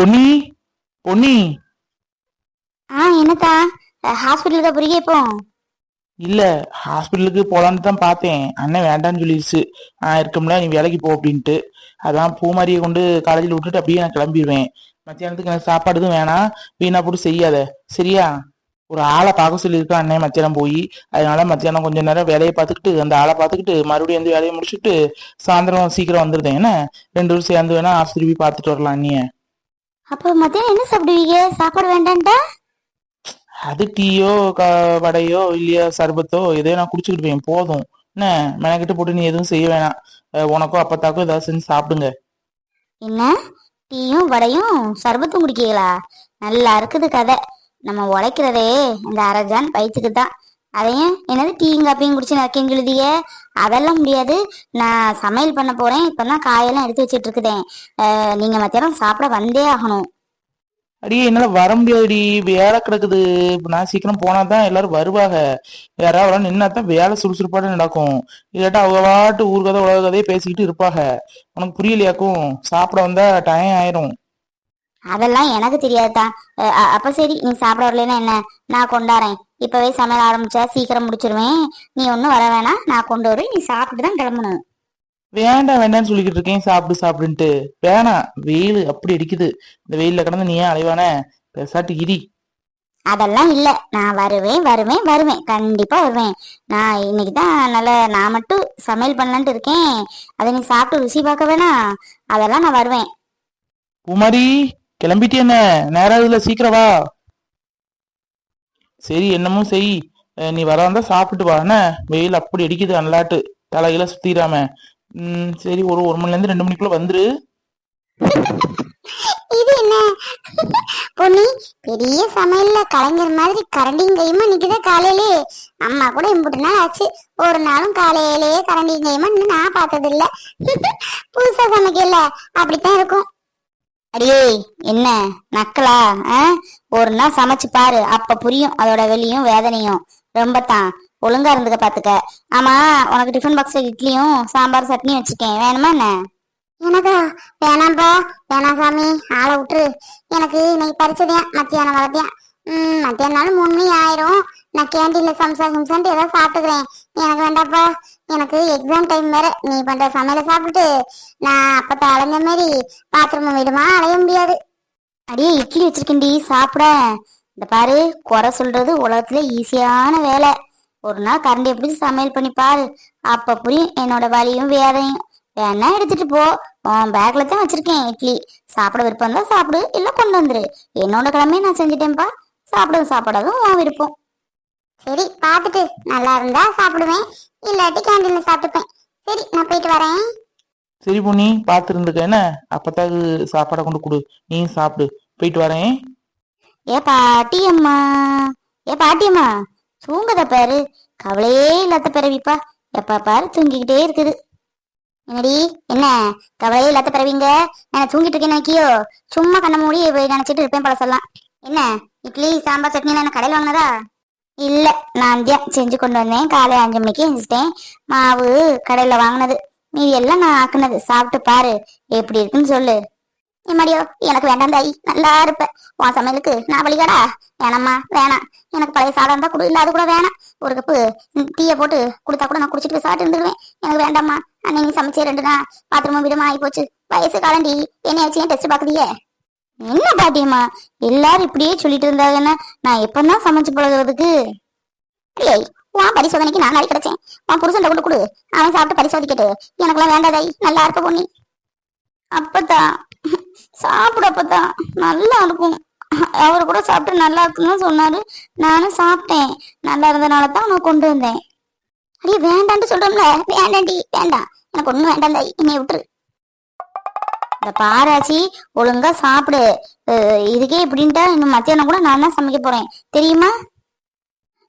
பொன்னி பொன்னி. ஆ என்னத்தா? ஹாஸ்பிட்டலுக்கு போறீங்க இப்போ? இல்ல ஹாஸ்பிட்டலுக்கு போலான்னு தான் பார்த்தேன். அண்ணன் வேண்டாம்னு சொல்லிடுச்சு நான் இருக்கமுல நீ வேலைக்கு போ அப்படின்ட்டு. அதான் பூமாரியை கொண்டு காலேஜில் விட்டுட்டு அப்படியே நான் கிளம்பிடுவேன். மத்தியானத்துக்கு எனக்கு சாப்பாடு எதுவும் வேணாம். வீணா போட்டு செய்யாத. சரியா? ஒரு ஆளை பார்க்க சொல்லியிருக்கேன் அண்ணன் மத்தியானம் போய். அதனால மத்தியானம் கொஞ்ச நேரம் வேலையை பார்த்துக்கிட்டு அந்த ஆளை பார்த்துக்கிட்டு மறுபடியும் வந்து வேலையை முடிச்சுட்டு சாயந்தரம் சீக்கிரம் வந்துருந்தேன் என்ன? ரெண்டு பேரும் சேர்ந்து வேணா ஆஸ்பத்திரி போய் பார்த்துட்டு வரலாம் நீ அப்போ மத்தியானம் என்ன சாப்பிடுவீங்க? சாப்பாடு வேண்டான்ட்டா அது டீயோ வடையோ இல்லையா சர்பத்தோ எதையோ நான் குடிச்சுக்கிட்டு போதும். என்ன? மெனக்கிட்டு போட்டு நீ எதுவும் செய்ய வேணாம். அஹ் உனக்கோ அப்பத்தாக்கோ ஏதாவது செஞ்சு சாப்பிடுங்க. என்ன? டீயும் வடையும் சர்பத்தும் குடிக்கீங்களா? நல்லா இருக்குது கதை. நம்ம உழைக்கிறதே இந்த அரஜான் வயிற்றுக்கு தான் அதையும் என்னது டீயும் காப்பியும் குடிச்சு நக்கேன்னு சொல்லுதிய அதெல்லாம் முடியாது. நான் சமையல் பண்ண போறேன். இப்பதான் காயெல்லாம் எடுத்து வச்சிட்டு இருக்குதேன். நீங்க மத்தியானம் சாப்பிட வந்தே ஆகணும். அடியே என்னால வர முடியாதுடி. வேலை கிடக்குது. நான் சீக்கிரம் போனாதான் எல்லாரும் வருவாங்க. யாராவது நின்னா தான் வேலை சுறுசுறுப்பாடு நடக்கும். இல்லாட்டா அவங்க பாட்டு ஊர் கதை உலக கதையே பேசிக்கிட்டு இருப்பாங்க. உனக்கு புரியலையாக்கும்? சாப்பிட வந்தா டைம் ஆயிரும். அதெல்லாம் எனக்கு தெரியாதுதான் அப்ப சரி நீ சாப்பிட வரலைன்னா என்ன? நான் கொண்டாறேன். இப்பவே சமையல் ஆரம்பிச்சா சீக்கிரம் முடிச்சிருவேன். நீ ஒன்னும் வர வேணாம். நான் கொண்டு வரேன் நீ சாப்பிட்டு தான் கிளம்பணும். வேண்டாம் வேண்டாம்னு சொல்லிக்கிட்டு இருக்கேன். சாப்பிடு சாப்பிடுன்ட்டு. வேணாம். வெயில் அப்படி அடிக்குது. இந்த வெயில்ல கிடந்து நீ ஏன் அலைவானே. பெசாட்டு இடி. அதெல்லாம் இல்ல. நான் வருவேன் வருவேன் வருவேன். கண்டிப்பா வருவேன். நான் இன்னைக்கு தான் நல்ல நான் மட்டும் சமையல் பண்ணலான்ட்டு இருக்கேன். அதை நீ சாப்பிட்டு ருசி பார்க்க வேணாம். அதெல்லாம் நான் வருவேன். குமாரி கிளம்பிட்டே என்ன? நேரம் ஆகுதுல சீக்கிரம் வா. சரி என்னமோ செய். அஹ் நீ வர வந்தா சாப்பிட்டு வா வெயில் அப்படி அடிக்குது அல்லாட்டு தலையில சுத்திராம. உம் சரி ஒரு ஒரு மணில இருந்து ரெண்டு மணிக்குள்ள வந்துரு. இது என்ன? பொன்னி பெரிய சமையல்ல கலைஞர் மாதிரி கரண்டியும் கையுமா நிக்குதா காலையிலே. அம்மா கூட இம்புட்டு நாள் ஆச்சு. ஒரு நாளும் காலையிலேயே கரண்டியும் கையுமா இன்னும் நான் பார்த்தது இல்ல புதுசா சமைக்கல. அப்படித்தான் இருக்கும். அடியே என்ன? நக்கலா? ஆ? ஒரு நாள் சமைச்சு பாரு. அப்ப புரியும். அதோட வெளியும் வேதனையும். ரொம்ப தான் ஒழுங்கா இருந்துக்க பாத்துக்க. ஆமா உனக்கு டிஃபன் பாக்ஸ்ல இட்லியும் சாம்பார் சட்னியும் வச்சுட்டேன் வேணுமா என்ன? எனக்கா? வேணாம்பா வேணாம் சாமி. ஆளை விட்டுரு. எனக்கு இன்னைக்கு பறிச்சதையா மத்தியானம் வளர்த்தியா ம் மத்தியானம் மூணு மணி ஆயிரும். நான் கேண்டீன்ல சம்சா சம்சான்ட்டு ஏதாவது சாப்பிட்டுக்கிறேன். எனக்கு வேண்டாப்பா எனக்கு எக்ஸாம் டைம் வேற. நீ பண்ற சமையலை சாப்பிட்டுட்டு நான் அப்பத்த அலைஞ்ச மாதிரி பாத்ரூம் வீடுமா அலைய முடியாது. அடியே இட்லி வச்சிருக்கேன்டி சாப்பிட. இந்த பாரு குறை சொல்றது உலகத்துல ஈஸியான வேலை. ஒரு நாள் கரண்டி எப்படி சமையல் பண்ணி பாரு. அப்ப புரியும் என்னோட வலியும் வேதையும் வேணா எடுத்துட்டு போ. உன் பேக்ல தான் வச்சிருக்கேன் இட்லி. சாப்பிட விருப்பம் தான் சாப்பிடு இல்ல கொண்டு வந்துரு. என்னோட கிழமையை நான் செஞ்சுட்டேன்ப்பா சாப்பிட சாப்பிடாதும் உன் விருப்பம். சரி பார்த்துட்டு நல்லா இருந்தா சாப்பிடுவேன். இல்லாட்டி கேண்டீன்ல சாப்பிட்டுப்பேன். சரி நான் போயிட்டு வரேன். சரி பொண்ணி பார்த்து இருந்துக்க என்ன? அப்பத்தாக்கு சாப்பாடை கொண்டு கொடு. நீ சாப்பிடு. போயிட்டு வரேன். ஏ பாட்டி அம்மா ஏ பாட்டி அம்மா தூங்குத பாரு. கவலையே இல்லாத பிறவிப்பா. எப்ப பாரு தூங்கிக்கிட்டே இருக்குது. என்னடி என்ன? கவலையே இல்லாத பிறவிங்க? நான் தூங்கிட்டு இருக்கேன் நினைக்கியோ சும்மா கண்ண மூடி போய் நினைச்சிட்டு இருப்பேன் பழசெல்லாம் என்ன? இட்லி சாம்பார் சட்னி என்ன கடையில் வாங்கினதா? இல்லை நான் தான் செஞ்சு கொண்டு வந்தேன். காலை அஞ்சு மணிக்கு எழுந்துட்டேன் மாவு கடையில் வாங்கினது. மீதி எல்லாம் நான் ஆக்குனது. சாப்பிட்டு பாரு எப்படி இருக்குன்னு சொல்லு. எம்மாடியோ எனக்கு வேண்டாம் தாய். நல்லா இருப்பேன் உன் சமையலுக்கு நான் வழிகாடா? வேணாம்மா வேணாம். எனக்கு பழைய சாதம் தான் கொடு. இல்லை அது கூட வேணாம். ஒரு கப்பு டீயை போட்டு கொடுத்தா கூட நான் குடிச்சிட்டு போய் சாப்பிட்டு இருந்துருவேன். எனக்கு வேண்டாம்மா. அன்னை நீ சமைச்சே ரெண்டு தான் பாத்ரூமும் விதமா ஆகி போச்சு. வயசு காலண்டி என்னைய வச்சு ஏன் டெஸ்ட் பார்க்குறியே என்ன பாட்டியம்மா எல்லாரும் இப்படியே சொல்லிட்டு இருந்தாங்கன்னா நான் எப்பதான் சமைச்சு பழகிறதுக்கு? ஏய் உன் பரிசோதனைக்கு நான் நாளை கிடைச்சேன். உன் புருஷன் கொண்டு கொடு. அவன் சாப்பிட்டு பரிசோதிக்கட்டு. எனக்கெல்லாம் வேண்டாதாய் நல்லா இருக்க பொண்ணி. அப்பதான் சாப்பிட அப்பதான் நல்லா இருக்கும். அவர் கூட சாப்பிட்டு நல்லா இருக்குன்னு சொன்னாரு. நானும் சாப்பிட்டேன். நல்லா இருந்தனால தான் நான் கொண்டு வந்தேன். அடியே வேண்டான்ட்டு சொல்றோம்ல. வேண்டாண்டி வேண்டாம். எனக்கு ஒன்றும் வேண்டாம் தாய். என்னை விட்டுரு. அதை பாராச்சி ஒழுங்கா சாப்பிடு. இதுக்கே இப்படின்ட்டா இன்னும் மத்தியானம் கூட நான் தான் சமைக்க போறேன். தெரியுமா?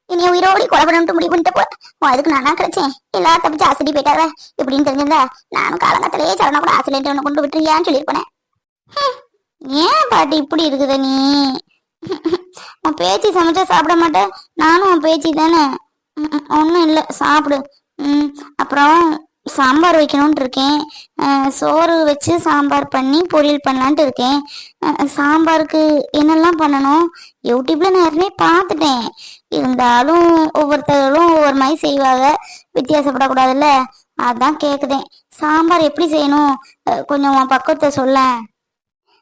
இனி உயிரோடி கொலை பண்ணிட்டு முடிவு பண்ணிட்டு போ உன் அதுக்கு நானா கிடைச்சேன். எல்லாரும் தப்பிச்சு அசடி போயிட்டாங்க இப்படின்னு தெரிஞ்சிருந்தா நானும் காலங்கத்திலேயே சரணா கூட ஆசிரியர் ஒன்று கொண்டு விட்டுருக்கியான்னு சொல்லியிருப்பேன். ஏன் பாட்டி இப்படி இருக்குத நீ? உன் பேச்சு சமைச்சா சாப்பிட மாட்டேன். நானும் உன் பேச்சு தானே. ஒன்றும் இல்லை. சாப்பிடு. ம் அப்புறம் சாம்பார் வைக்கணும்னு இருக்கேன். சோறு வச்சு சாம்பார் பண்ணி பொரியல் பண்ணலான்ட்டு இருக்கேன். சாம்பாருக்கு என்னெல்லாம் பண்ணணும்? யூடியூப்பில் நான் ஏற்கனவே பார்த்துட்டேன். இருந்தாலும் ஒவ்வொருத்தரும் ஒவ்வொரு மாதிரி செய்வாங்க. வித்தியாசப்படக்கூடாதுல்ல? அதான் கேட்குதேன் சாம்பார் எப்படி செய்யணும்? கொஞ்சம் உன் பக்குவத்தை சொல்லேன்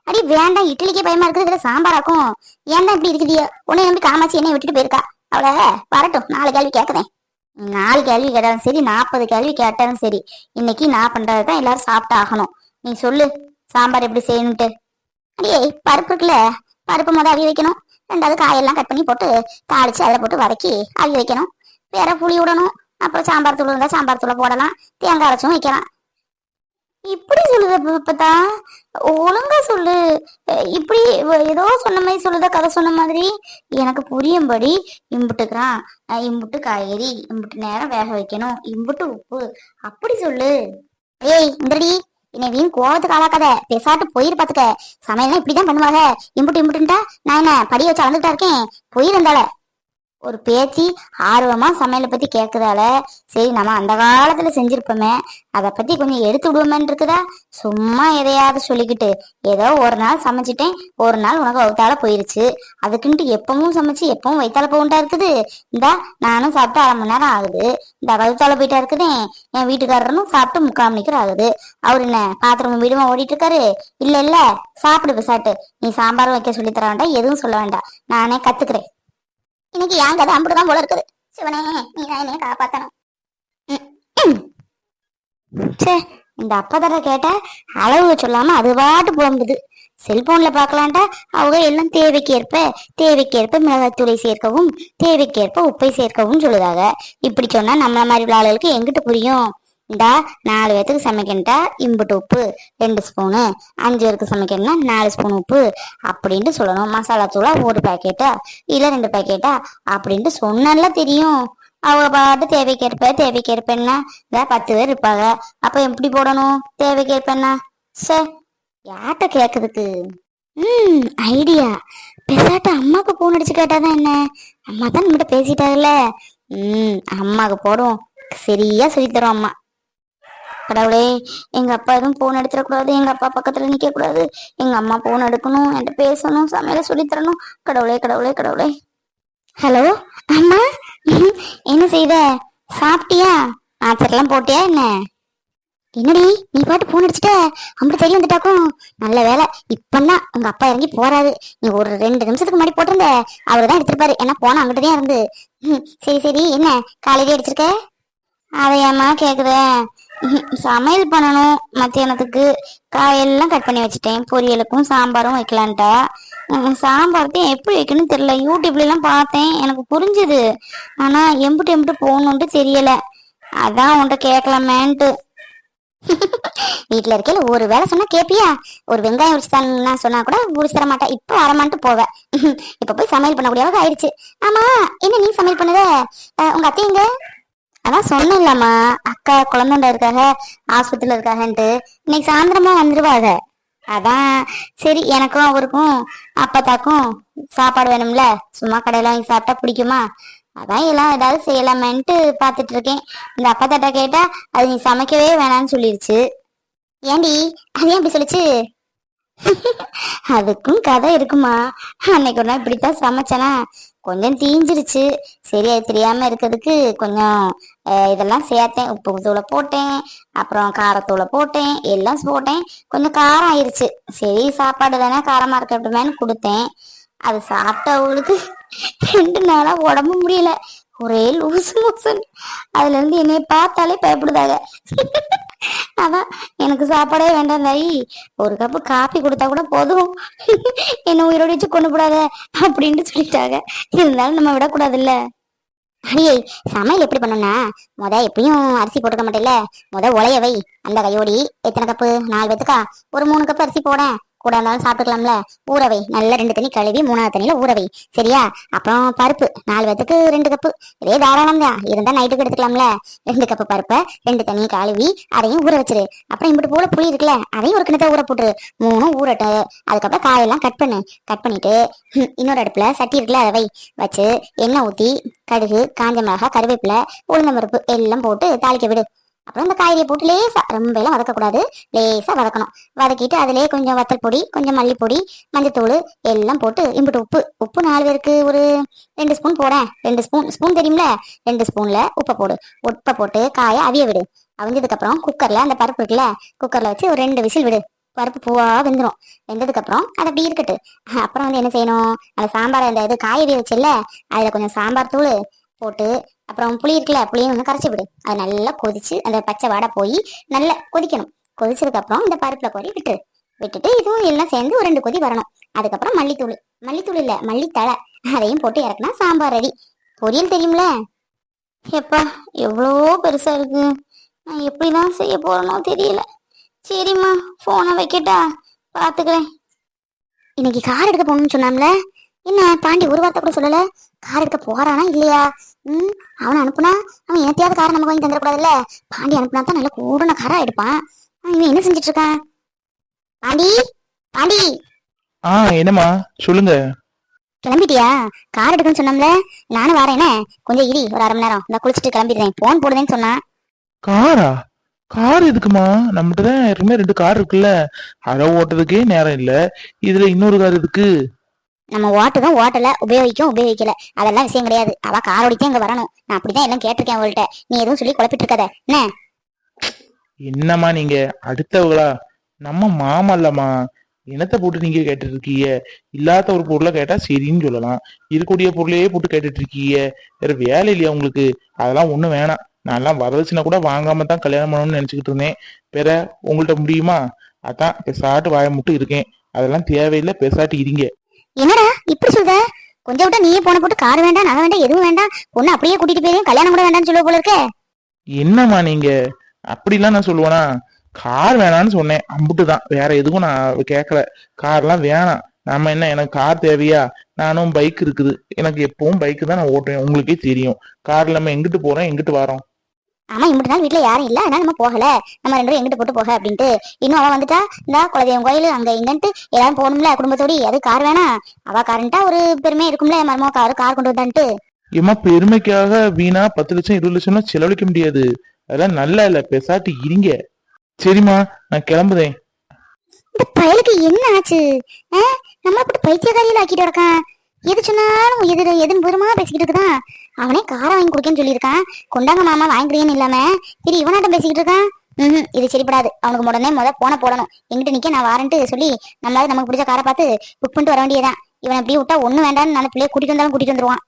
அடி வேண்டாம். இட்லிக்கே பயமா இருக்குது. இதுல சாம்பாராக்கும் ஏன்டா இப்படி இருக்குதியோ? உன்னை நம்பி காமாச்சி என்னை விட்டுட்டு போயிருக்கா. அவளை வரட்டும். நாலு கேள்வி கேட்குதேன் நாலு கேள்வி கேட்டாலும் சரி நாற்பது கேள்வி கேட்டாலும் சரி இன்னைக்கு நான் பண்றது தான் எல்லாரும் சாப்பிட்டு ஆகணும் நீ சொல்லு சாம்பார் எப்படி செய்யணும்ட்டு அடியே பருப்பு இருக்குல்ல பருப்பு மொதல் அவி வைக்கணும். ரெண்டாவது காயெல்லாம் கட் பண்ணி போட்டு தாளிச்சு அதில் போட்டு வதக்கி அவி வைக்கணும். வேற புளி விடணும். அப்புறம் சாம்பார் தூள் இருந்தால் சாம்பார் தூளை போடலாம். தேங்காய் அரைச்சும் வைக்கலாம். இப்படி சொல்லுத பாப்பதா ஒழுங்கா சொல்லு. இப்படி ஏதோ சொன்ன மாதிரி சொல்லுத கதை சொன்ன மாதிரி. எனக்கு புரியும்படி இம்புட்டுக்கிறான். இம்புட்டு காய்கறி இம்புட்டு நேரம் வேக வைக்கணும். இம்புட்டு உப்பு. அப்படி சொல்லு. ஏய் இந்தடி. என்னை வீண் கோவத்துக்கு ஆளாக்காத. பெசாட்டு போயிரு பாத்துக்க. சமையல்லாம் இப்படிதான் பண்ணுவாங்க. இம்புட்டு இம்புட்டுன்ட்டா நான் என்ன படிய வச்சு அளந்துட்டா இருக்கேன். போயிருந்தால ஒரு பேச்சு ஆர்வமா சமையலை பத்தி கேக்குதால? சரி நம்ம அந்த காலத்துல செஞ்சிருப்போமே. அதை பத்தி கொஞ்சம் எடுத்து விடுவோமேன்னு இருக்குதா சும்மா எதையாவது சொல்லிக்கிட்டு ஏதோ ஒரு நாள் சமைச்சிட்டேன் ஒரு நாள் உனக்கு வகுத்தால போயிருச்சு. அதுக்குன்ட்டு எப்பவும் சமைச்சு எப்பவும் வயித்தால போகுண்டா இருக்குது. இந்தா நானும் சாப்பிட்டு அரை மணி நேரம் ஆகுது. இந்த வகுத்தால போயிட்டா இருக்குதேன் என் வீட்டுக்காரரும் சாப்பிட்டு முக்கால் மணிக்கு ஆகுது அவர் என்ன பாத்திரம் வீடுமா ஓடிட்டு இருக்காரு இல்ல இல்ல சாப்பிடு சாப்பிட்டு நீ சாம்பார் வைக்க சொல்லி தர வேண்டாம் எதுவும் சொல்ல வேண்டாம். நானே கத்துக்கிறேன். இன்னைக்கு என் கதை அம்புடுதான் போல இருக்குது. சிவனே நீ தான் என்னைய காப்பாத்தணும். ச்சே இந்த அப்பா தர கேட்டா அளவு சொல்லாம அது பாட்டு புலம்புது செல்போன்ல பார்க்கலான்டா அவங்க எல்லாம் தேவைக்கேற்ப தேவைக்கேற்ப மிளகாத்தூளை சேர்க்கவும் தேவைக்கேற்ப உப்பை சேர்க்கவும் சொல்லுதாங்க. இப்படி சொன்னா நம்மள மாதிரி உள்ள ஆளுகளுக்கு எங்கிட்ட புரியும்? இந்தா நாலு பேத்துக்கு சமைக்கணுட்டா இம்புட்டு உப்பு ரெண்டு ஸ்பூனு அஞ்சு பேருக்கு சமைக்கணும்னா நாலு ஸ்பூன் உப்பு அப்படின்ட்டு சொல்லணும். மசாலா தூளா ஒரு பேக்கெட்டா இல்லை ரெண்டு பேக்கெட்டா அப்படின்ட்டு சொன்னால தெரியும். அவங்க பாட்டு தேவைக்கேற்ப தேவைக்கேற்பன்னா இந்த பத்து பேர் இருப்பாங்க. அப்ப எப்படி போடணும்? தேவைக்கேற்பன்னா சே யார்கிட்ட கேட்கறதுக்கு ம் ஐடியா. பெசாட்ட அம்மாவுக்கு போன் அடிச்சு கேட்டாதான் என்ன? அம்மா தான் நம்மகிட்ட பேசிட்டாங்கல்ல. ம் அம்மாவுக்கு போடும் சரியா சொல்லி அம்மா. கடவுளே எங்க அப்பா எதுவும் போன் எடுத்துடக்கூடாது எங்க அப்பா பக்கத்துல நிக்க கூடாது எங்க அம்மா போன் எடுக்கணும் என்கிட்ட பேசணும் சமையல சொல்லி தரணும் கடவுளே கடவுளே கடவுளே. ஹலோ அம்மா ம், என்ன செய்த? சாப்பிட்டியா? ஆச்சரெல்லாம் போட்டியா என்ன? என்னடி நீ பாட்டு போன் அடிச்சுட்ட? அப்படி தெரிய வந்துட்டாக்கும். நல்ல வேலை. இப்பந்தான் உங்க அப்பா இறங்கி போறாரு. நீ ஒரு ரெண்டு நிமிஷத்துக்கு முன்னாடி போட்டிருந்த. அவரு தான் எடுத்திருப்பாரு. ஏன்னா போன அங்கிட்டதான் இருந்து. ம், சரி சரி. என்ன காலையிலே அடிச்சிருக்க? அதை ஏம்மா சமையல் பண்ணணும். மத்தியானத்துக்கு காயெல்லாம் கட் பண்ணி வச்சுட்டேன். பொரியலுக்கும் சாம்பாரும் வைக்கலான்ட்டா. ம், சாம்பார்த்தையும் எப்படி வைக்கணும்னு தெரியல. யூடியூப்லாம் பார்த்தேன். எனக்கு புரிஞ்சுது. ஆனால் எம்பிட்டு எம்பிட்டு போகணுன்ட்டு தெரியலை. அதான் உன்கிட்ட கேட்கலாமேன்ட்டு. வீட்டில் இருக்கையில ஒரு வேலை சொன்னா கேப்பியா? ஒரு வெங்காயம் உரிச்சுதான்னா சொன்னால் சொன்னா கூட உரிச்சு தர மாட்டா. இப்போ வரமான்ட்டு போவேன் இப்போ போய் சமையல் பண்ணக்கூடிய அளவுக்கு ஆயிடுச்சு. ஆமா என்ன நீ சமையல் பண்ணுத உங்கள் உங்க அத்தை எங்க? அதான் சொன்னேன்லம்மா. அக்கா குழந்தை இருக்காக ஆஸ்பத்திரியில இருக்காகன்ட்டு இன்னைக்கு சாயந்தரமா வந்துருவாங்க அதான் சரி எனக்கும் அவருக்கும் அப்பத்தாக்கும் சாப்பாடு வேணும்ல. சும்மா கடையில் வாங்கி சாப்பிட்டா பிடிக்குமா? அதான் எல்லாம் ஏதாவது செய்யலாமேன்ட்டு பார்த்துட்டு இருக்கேன். இந்த அப்பா தாட்டா கேட்டா அது நீ சமைக்கவே வேணாம்னு சொல்லிருச்சு. ஏண்டி அது ஏன் இப்படி சொல்லுச்சு? அதுக்கும் கதை இருக்குமா? அன்னைக்கு ஒரு நாள் இப்படித்தான் சமைச்சனா? கொஞ்சம் தீஞ்சிருச்சு. சரி அது தெரியாம இருக்கிறதுக்கு கொஞ்சம் இதெல்லாம் சேர்த்தேன். உப்பு தூளை போட்டேன். அப்புறம் காரத்தூளை போட்டேன். எல்லாம் போட்டேன். கொஞ்சம் காரம் ஆயிருச்சு. சரி சாப்பாடு தானே காரமா இருக்கட்டுமேன்னு கொடுத்தேன். அது சாப்பிட்டவங்களுக்கு ரெண்டு நாளா உடம்பு முடியல. ஒரே லூசு மோசன். அதுல இருந்து என்னைய பார்த்தாலே பயப்படுதாங்க. அதான் எனக்கு சாப்பாடே வேண்டாம் தாயி. ஒரு கப்பு காப்பி கொடுத்தா கூட போதும். என்ன உயிரோட வச்சு கொண்டு போடாத அப்படின்ட்டு சொல்லிட்டாங்க. இருந்தாலும் நம்ம விடக்கூடாதுல்ல. அடியே சமையல் எப்படி பண்ணணும்னா முத எப்பயும் அரிசி போட்டுக்க மாட்டேல்ல. முத உலைய வை. அந்த கையோடி எத்தனை கப்பு நாலு பேத்துக்கா? ஒரு மூணு கப்பு அரிசி போடேன். கூட இருந்தாலும் சாப்பிட்டுக்கலாம்ல. ஊறவை நல்ல நல்லா ரெண்டு தண்ணி கழுவி மூணாவது தண்ணியில ஊறவை சரியா? அப்புறம் பருப்பு. நாலு பேத்துக்கு ரெண்டு கப்பு இதே தாராளம் தான் இருந்தா நைட்டுக்கு எடுத்துக்கலாம்ல. ரெண்டு கப்பு பருப்பை ரெண்டு தண்ணியை கழுவி அதையும் ஊற வச்சிரு. அப்புறம் இப்படி போல புளி இருக்குல்ல அதையும் ஒரு கிணத்துல ஊற போட்டுரு. மூணும் ஊறட்டு. அதுக்கப்புறம் காயெல்லாம் கட் பண்ணு. கட் பண்ணிட்டு இன்னொரு அடுப்புல சட்டி இருக்குல்ல அதை வை. வச்சு எண்ணெய் ஊத்தி கடுகு காஞ்ச மிளகாய் கருவேப்பிலை உளுந்தம்பருப்பு எல்லாம் போட்டு தாளிக்க விடு. அப்புறம் இந்த காய்கறியை போட்டு லேசாக ரொம்ப எல்லாம் வதக்கக்கூடாது. லேசாக வதக்கணும். வதக்கிட்டு அதிலே கொஞ்சம் வத்தல் பொடி கொஞ்சம் மல்லிப்பொடி மஞ்சத்தூள் எல்லாம் போட்டு இம்பிட்டு உப்பு. உப்பு நாலு பேருக்கு ஒரு ரெண்டு ஸ்பூன் போடேன். ரெண்டு ஸ்பூன் ஸ்பூன் தெரியும்ல? ரெண்டு ஸ்பூனில் உப்பை போடு. உப்பை போட்டு காயை அவிய விடு. அவிஞ்சதுக்கப்புறம் குக்கரில் அந்த பருப்பு இருக்குல்ல? குக்கரில் வச்சு ஒரு ரெண்டு விசில் விடு. பருப்பு பூவா வெந்துடும் வெந்ததுக்கப்புறம் அது அப்படி இருக்கட்டு. அப்புறம் வந்து என்ன செய்யணும்? அந்த சாம்பார் அந்த இது காய வச்சுல்ல? அதில் கொஞ்சம் சாம்பார் தூள் போட்டு அப்புறம் புளி இருக்குல்ல புளியும் ஒன்று கரைச்சி விடு. அது நல்லா கொதிச்சு அந்த பச்சை வாடை போய் நல்லா கொதிக்கணும். கொதிச்சதுக்கப்புறம் இந்த பருப்பில் கோரி விட்டு விட்டுட்டு இதுவும் எல்லாம் சேர்ந்து ஒரு ரெண்டு கொதி வரணும். அதுக்கப்புறம் மல்லித்தூள். மல்லித்தூள் இல்லை மல்லித்தழை. அதையும் போட்டு இறக்குனா சாம்பார் ரெடி பொரியல் தெரியும்ல? எப்பா எவ்வளோ பெருசா இருக்கு. நான் எப்படிதான் செய்ய போறேனோ தெரியல. சரிம்மா போனை வைக்கட்டா. பாத்துக்கிறேன். இன்னைக்கு கார் எடுக்க போகணும்னு சொன்னாம்ல? என்ன பாண்டி ஒரு வார்த்தை கூட சொல்லல? கார் எடுக்க போறானா இல்லையா? ம் அவனை அனுப்புனா அவன் என்னத்தையாவது காரை நமக்கு வாங்கி தந்துடக்கூடாதுல்ல? பாண்டி அனுப்புனா தான் நல்ல கூடுன காரா எடுப்பான். இவன் என்ன செஞ்சுட்டு இருக்கான்? பாண்டி பாண்டி. ஆ என்னம்மா? சொல்லுங்க. கிளம்பிட்டியா? கார் எடுக்கணும்னு சொன்னோம்ல. நானும் வரேனே. கொஞ்சம் இரி ஒரு அரை மணி நேரம். இந்த குளிச்சுட்டு கிளம்பிடுறேன். போன் போடுதேன்னு சொன்னான் காரா? கார் எதுக்குமா நம்மகிட்ட தான் ஏற்கனவே ரெண்டு கார் இருக்குல்ல. அதை ஓட்டுறதுக்கே நேரம் இல்ல. இதுல இன்னொரு கார் எதுக்கு? நம்ம ஓட்டுதான் ஓட்டல உபயோகிக்கும் உபயோகிக்கல. அதெல்லாம் விஷயம் கிடையாது. அவ கார் ஓடித்தே இங்க வரணும். நான் அப்படிதான் எல்லாம் கேட்டிருக்கேன் அவள்கிட்ட நீ எதுவும் சொல்லி குழப்பிட்டு இருக்காத என்ன? என்னம்மா நீங்க? அடுத்தவங்களா? நம்ம மாமா இல்லம்மா. இனத்தை போட்டு நீங்க கேட்டுட்டு இருக்கீங்க இல்லாத ஒரு பொருளை கேட்டா சரின்னு சொல்லலாம். இருக்கக்கூடிய பொருளையே போட்டு கேட்டுட்டு இருக்கீங்க வேற வேலை இல்லையா உங்களுக்கு? அதெல்லாம் ஒண்ணும் வேணாம். நான்லாம் வரதட்சணை கூட வாங்காம தான் கல்யாணம் பண்ணணும்னு நினைச்சுக்கிட்டு இருந்தேன். வேற உங்கள்ட்ட முடியுமா? அதான் பெசாட்டு வாய மட்டும் இருக்கேன். அதெல்லாம் தேவையில்லை. பெசாட்டு இருங்க. என்னடா இப்படி சொல்ற? கொஞ்சம் விட்டா நீயே போன போட்டு கார் வேண்டாம் நகை வேண்டாம் எதுவும் வேண்டாம். பொண்ணு அப்படியே கூட்டிட்டு போய் கல்யாணம் கூட வேண்டாம்னு சொல்லுவ போல இருக்க. என்னம்மா நீங்க? அப்படிலாம் நான் சொல்லுவேனா? கார் வேணாம்னு சொன்னேன் அம்புட்டு தான் வேற எதுவும் நான் கேட்கல கார்லாம் வேணாம். நாம என்ன எனக்கு கார் தேவையா? நானும் பைக் இருக்குது. எனக்கு எப்பவும் பைக் தான் நான் ஓட்டுவேன். உங்களுக்கே தெரியும். கார்ல நம்ம எங்கிட்டு போறோம் எங்கிட்டு வரோம்? ஆமா இம்புட்டு நாள் வீட்டுல யாரும் இல்ல. அதனால நம்ம போகல. நம்ம ரெண்டு பேரும் எங்கிட்டு போட்டு போக அப்படின்ட்டு. இன்னும் அவ வந்துட்டா இந்த குலதெய்வம் கோயில் அங்க இங்கன்ட்டு எல்லாரும் போகணும்ல குடும்பத்தோடி. அது கார் வேணாம் அவ காருன்ட்டா ஒரு பெருமை இருக்கும்ல மருமோ காரு கார் கொண்டு வந்தான்ட்டு. ஏமா பெருமைக்காக வீணா பத்து லட்சம் இருபது லட்சம்லாம் செலவழிக்க முடியாது. அதெல்லாம் நல்லா இல்ல. பெசாட்டு இருங்க. சரிம்மா நான் கிளம்புதேன். இந்த பயலுக்கு என்ன ஆச்சு? நம்ம அப்படி பைத்தியக்காரியில ஆக்கிட்டு இருக்கான் எது சொன்னாலும் எது எதுன்னு புறமா பேசிக்கிட்டு இருக்கான் அவனே காரை வாங்கி கொடுக்கேன்னு சொல்லியிருக்கான். கொண்டாங்க மாமா வாங்கிக்கிறீன்னு இல்லாம. சரி இவனாட்டம் பேசிக்கிட்டு இருக்கான் ம் இது சரிப்படாது. அவனுக்கு உடனே முத போன போடணும். எங்கிட்ட நிக்க நான் வாரன்ட்டு சொல்லி நம்மளால நமக்கு பிடிச்ச காரை பார்த்து புக் பண்ணிட்டு வர வேண்டியதான் இவன் இப்படி விட்டா ஒண்ணும் வேண்டாம்னு நல்ல பிள்ளைய கூட்டிட்டு வந்தாலும் கூட்டிட்டு வந்துருவான்.